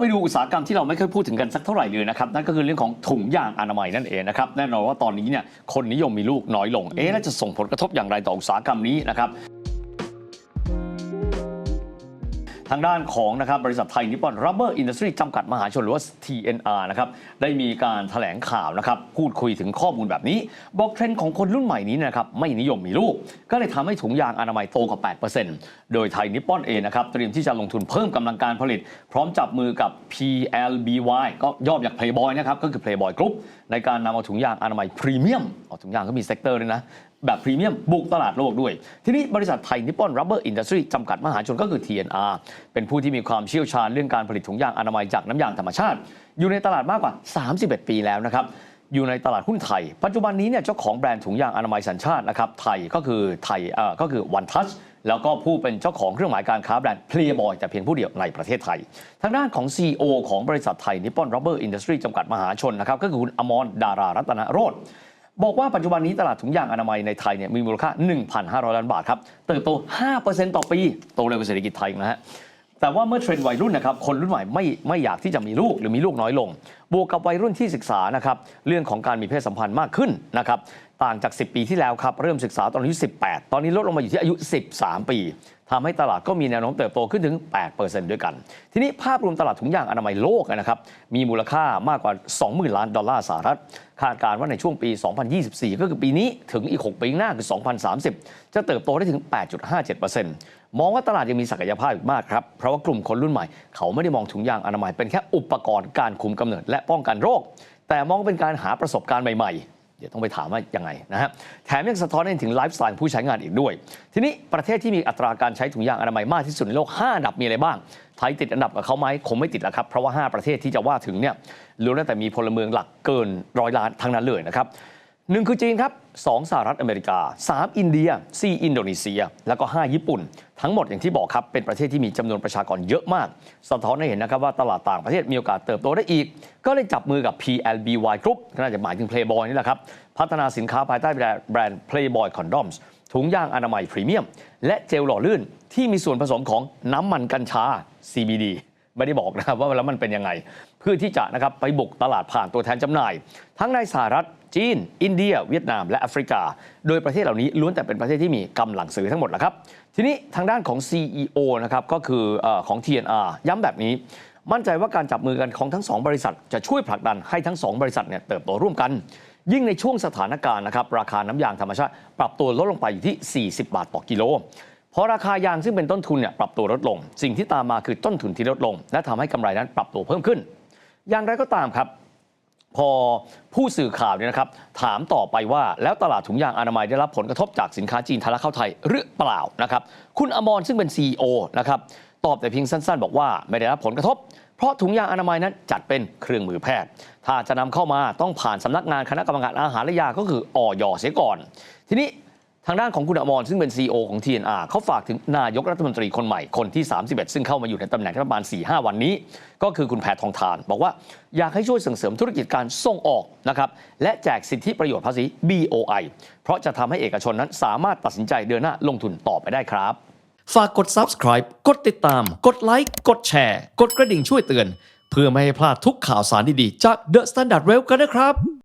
ไปดูอุตสาหกรรมที่เราไม่เคยพูดถึงกันสักเท่าไหร่เลยนะครับนั่นก็คือเรื่องของถุงยางอนามัยนั่นเองนะครับแน่นอนว่าตอนนี้เนี่ยคนนิยมมีลูกน้อยลงเอ๊ะแล้วจะส่งผลกระทบอย่างไรต่ออุตสาหกรรมนี้นะครับ ทางด้านของนะครับบริษัทไทยนิปปอนรับเบอร์อินดัสทรีจำกัดมหาชนหรือว่า TNR นะครับได้มีการแถลงข่าวนะครับพูดคุยถึงข้อมูลแบบนี้ บอกเทรนด์ของคนรุ่นใหม่นี้นะครับไม่นิยมมีลูก ก็เลยทำให้ถุงยางอนามัยโตกว่า 8%โดยไทยนิปปอนเองนะครับเตรียมที่จะลงทุนเพิ่มกำลังการผลิต พร้อมจับมือกับ PLBY ก็ย่อมาจาก Playboy นะครับก็คือ Playboy Group ในการนำเอาถุงยางอนามัยพรีเมียมถุงยางก็มีเซกเตอร์ด้วยนะ แบบพรีเมียมบุกตลาดโลกด้วย ทีนี้บริษัทไทยนิปปอนรับเบอร์อินดัสทรีจำกัดมหาชนก็คือ TNR เป็นผู้ที่มีความเชี่ยวชาญเรื่องการผลิตถุงยางอนามัยจากน้ำยางธรรมชาติ อยู่ในตลาดมากกว่า 31 ปีแล้วนะครับอยู่ในตลาดหุ้นไทย ปัจจุบันนี้เนี่ยเจ้าของแบรนด์ถุงยางอนามัยสัญชาตินะครับไทยก็คือไทยเอ่อก็คือวันทัชแล้วก็ผู้เป็นเจ้าของเครื่องหมายการค้าแบรนด์ Playboy แต่เพียงผู้เดียวในประเทศไทย ทางด้านของ CEO ของบริษัทไทยนิปปอนรับเบอร์อินดัสทรีจำกัดมหาชนนะครับก็คือคุณอมรดารารัตนโรธ บอกว่าปัจจุบันนี้ตลาดถุงยางอนามัยในไทยเนี่ยมีมูลค่า 1,500 ล้านบาทครับเติบโต 5%ต่อปี โตเร็วกว่าเศรษฐกิจไทยนะฮะแต่ว่าเมื่อเทรนด์วัยรุ่นนะครับคนรุ่นใหม่ไม่ไม่อยากที่จะมีลูกหรือมีลูกน้อยลง บวกกับวัยรุ่นที่ศึกษานะครับเรื่องของการมีเพศสัมพันธ์มากขึ้นนะครับ ต่างจาก 10 ปีที่แล้วครับ เริ่มศึกษาตอนอายุ 18 ตอนนี้ลดลงมาอยู่ที่อายุ 13 ปีทำให้ตลาดก็มีแนวโน้มเติบโตขึ้นถึง 8%ด้วยกัน ทีนี้ภาพรวมตลาดถุงยางอนามัยโลกนะครับ มีมูลค่ามากกว่า 20,000 ล้านดอลลาร์สหรัฐ คาดการณ์ว่าในช่วงปี 2024 ก็คือปีนี้ถึงอีก 6 ปีหน้าคือ 2030 จะเติบโตได้ถึง 8.57%มองว่าตลาดยังมีศักยภาพอีกมากครับ เพราะว่ากลุ่มคนรุ่นใหม่ เขาไม่ได้มองถุงยางอนามัยเป็นแค่อุปกรณ์การคุมกำเนิดและป้องกันโรค แต่มองเป็นการหาประสบการณ์ใหม่ๆ เดี๋ยวต้องไปถามว่ายังไงนะฮะแถมยังสะท้อนให้ถึงไลฟ์สไตล์ผู้ใช้งานอีกด้วย ทีนี้ประเทศที่มีอัตราการใช้ถุงยางอนามัยมากที่สุดในโลก 5 อันดับมีอะไรบ้าง ไทยติดอันดับกับเขาไหมคงไม่ติดแล้วครับ เพราะว่า 5 ประเทศที่จะว่าถึงเนี่ยล้วนแล้วแต่มีพลเมืองหลักเกินร้อยล้านทั้งนั้นเลยนะครับหนึ่งคือจีนครับสองสหรัฐอเมริกา 3 อินเดีย 4 อินโดนีเซีย แล้วก็ 5 ญี่ปุ่น ทั้งหมดอย่างที่บอกครับ เป็นประเทศที่มีจำนวนประชากรเยอะมาก สะท้อนให้เห็นนะครับว่าตลาดต่างประเทศมีโอกาสเติบโตได้อีก ก็เลยจับมือกับ PLBY Group ก็น่าจะหมายถึง Playboy นี่แหละครับ พัฒนาสินค้าภายใต้แบรนด์ Playboy Condoms ถุงยางอนามัยพรีเมียม และเจลหล่อลื่นที่มีส่วนผสมของน้ำมันกัญชา CBD ไม่ได้บอกนะครับว่าแล้วมันเป็นยังไง เพื่อที่จะนะครับไปบุกตลาดผ่านตัวแทนจำหน่าย ทั้งในสหรัฐจีน อินเดีย เวียดนาม และแอฟริกา โดยประเทศเหล่านี้ล้วนแต่เป็นประเทศที่มีกำลังซื้อทั้งหมดแหละครับ ทีนี้ทางด้านของ CEO นะครับก็คือเอของ TNR ย้ำแบบนี้ มั่นใจว่าการจับมือกันของทั้งสองบริษัท จะช่วยผลักดันให้ทั้งสองบริษัทเนี่ยเติบโตร่วมกัน ยิ่งในช่วงสถานการณ์นะครับราคาน้ำยางธรรมชาติปรับตัวลดลงไปอยู่ที่ 40 บาทต่อกิโลเพราะราคายางซึ่งเป็นต้นทุนเนี่ยปรับตัวลดลง สิ่งที่ตามมาคือต้นทุนที่ลดลง และทำให้กำไรนั้นปรับตัวเพิ่มขึ้น อย่างไรก็ตามครับ พอผู้สื่อข่าวเนี่ยนะครับ ถามต่อไปว่าแล้วตลาดถุงยางอนามัยได้รับผลกระทบจากสินค้าจีนทะลักเข้าไทยหรือเปล่านะครับคุณอมรซึ่งเป็น CEO นะครับตอบแต่เพียงสั้นๆ บอกว่าไม่ได้รับผลกระทบ เพราะถุงยางอนามัยนั้นจัดเป็นเครื่องมือแพทย์ ถ้าจะนำเข้ามาต้องผ่านสำนักงานคณะกรรมการอาหารและยาก็คืออยเสียก่อน ทีนี้างด้านของคุณอมรซึ่งเป็น CEO ของ TNR เขาฝากถึงนายกรัฐมนตรีคนใหม่คนที่ 31 ซึ่งเข้ามาอยู่ในตำแหน่งประมาณ 4-5 วันนี้ ก็คือคุณแพทองทาน บอกว่าอยากให้ช่วยส่งเสริมธุรกิจการส่งออกนะครับและแจกสิทธิประโยชน์ภาษี BOI เพราะจะทำให้เอกชนนั้นสามารถตัดสินใจเดินหน้าลงทุนต่อไปได้ครับฝากกด subscribe กดติดตาม กดไลค์ กดแชร์ กดกระดิ่งช่วยเตือน เพื่อไม่ให้พลาดทุกข่าวสารดีๆ จาก The Standard Well กันนะครับ